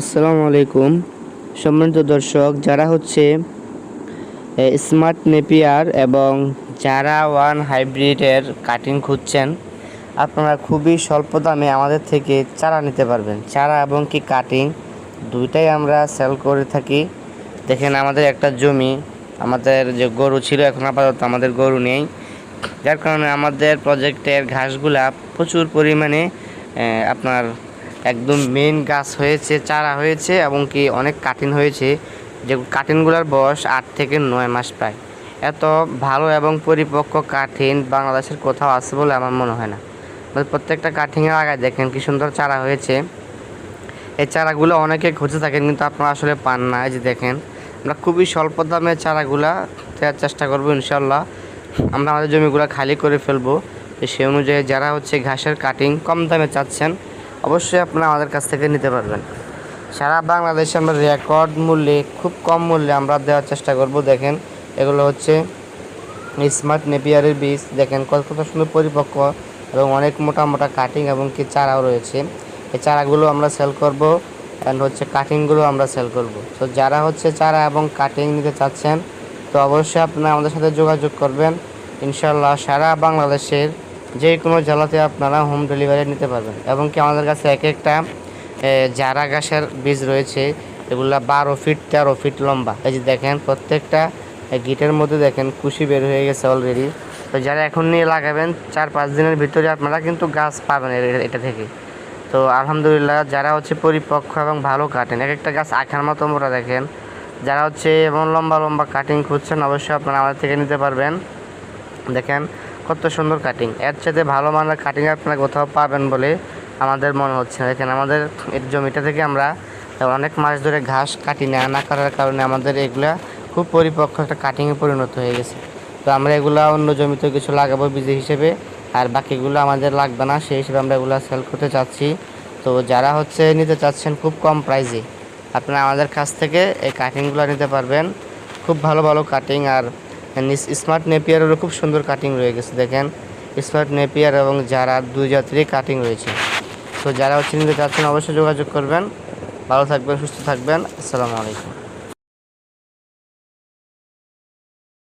আসসালামু আলাইকুম। সম্মানিত দর্শক, যারা হচ্ছে স্মার্ট নেপিয়ার এবং যারা ওয়ান হাইব্রিডের কাটিং খুঁজছেন, আপনারা খুবই স্বল্প দামে আমাদের থেকে চারা নিতে পারবেন। চারা এবং কি কাটিং দুইটাই আমরা সেল করে থাকি। দেখেন, আমাদের একটা জমি, আমাদের যে গরু ছিল, এখন আপাতত আমাদের গরু নেই। যার কারণে আমাদের প্রজেক্টের ঘাসগুলা প্রচুর পরিমাণে আপনার একদম মেন গাছ হয়েছে, চারা হয়েছে এবং কি অনেক কাটিং হয়েছে। যে কাটিংগুলোর বয়স আট থেকে নয় মাস প্রায়। এত ভালো এবং পরিপক্ক কাঠিন বাংলাদেশের কোথাও আছে বলে আমার মনে হয় না। প্রত্যেকটা কাঠিংয়ের আগায় দেখেন কি সুন্দর চারা হয়েছে। এই চারাগুলো অনেকে খুঁজে থাকেন কিন্তু আপনারা আসলে পান না। এই যে দেখেন, আমরা খুবই স্বল্প দামে চারাগুলা দেওয়ার চেষ্টা করব ইনশাল্লাহ আমরা আমাদের জমিগুলো খালি করে ফেলব। সেই অনুযায়ী যারা হচ্ছে ঘাসের কাটিং কম দামে চাচ্ছেন অবশ্যই আপনারা আমাদের কাছ থেকে নিতে পারবেন। সারা বাংলাদেশে আমরা রেকর্ড মূল্যে, খুব কম মূল্যে আমরা দেওয়ার চেষ্টা করব। দেখেন, এগুলো হচ্ছে স্মার্ট নেপিয়ারের বীজ। দেখেন, কত সুন্দর পরিপক্ক এবং অনেক মোটা মোটা কাটিং এবং কি চারাও রয়েছে। এই চারাগুলো আমরা সেল করব অ্যান্ড হচ্ছে কাটিংগুলো আমরা সেল করব। তো যারা হচ্ছে চারা এবং কাটিং নিতে চাচ্ছেন, তো অবশ্যই আপনারা আমাদের সাথে যোগাযোগ করবেন। ইনশাল্লাহ সারা বাংলাদেশের যে কোনো জেলাতে আপনারা হোম ডেলিভারি নিতে পারবেন। এবং কি আমাদের কাছে এক একটা জারা গাছের বীজ রয়েছে, এগুলা বারো ফিট তেরো ফিট লম্বা। এই যে দেখেন, প্রত্যেকটা গিটের মধ্যে দেখেন, কুশি বের হয়ে গেছে অলরেডি তো যারা এখন নিয়ে লাগাবেন, চার পাঁচ দিনের ভিতরে আপনারা কিন্তু গাছ পাবেন এটা থেকে। তো আলহামদুলিল্লাহ, যারা হচ্ছে পরিপক্ক এবং ভালো কাটেন, এক একটা গাছ আখার মতো মোটা দেখেন। যারা হচ্ছে এমন লম্বা লম্বা কাটিং খুঁজছেন, অবশ্যই আপনারা আমাদের থেকে নিতে পারবেন। দেখেন কত সুন্দর কাটিং এর সাথে ভালো মানের কাটিং আপনারা কোথাও পাবেন বলে আমাদের মনে হচ্ছে না। দেখেন আমাদের জমিটা থেকে আমরা অনেক মাস ধরে ঘাস কাটি না না করার কারণে আমাদের এগুলা খুব পরিপক্ক একটা কাটিংয়ে পরিণত হয়ে গেছে। তো আমরা এগুলা অন্য জমিতে কিছু লাগাবো বীজ হিসেবে, আর বাকিগুলো আমাদের লাগবে না, সেই হিসেবে আমরা এগুলো সেল করতে চাচ্ছি। তো যারা হচ্ছে নিতে চাচ্ছেন খুব কম প্রাইসে আপনারা আমাদের কাছ থেকে এই কাটিংগুলো নিতে পারবেন। খুব ভালো ভালো কাটিং আর স্মার্ট নেপিয়ারেরও খুব সুন্দর কাটিং রয়ে গেছে, দেখেন। স্মার্ট নেপিয়ার এবং যারা দুই জাতিরই কাটিং রয়েছে। তো যারা হচ্ছে নিতে চাচ্ছেন, অবশ্যই যোগাযোগ করবেন। ভালো থাকবেন, সুস্থ থাকবেন। আসসালামু আলাইকুম।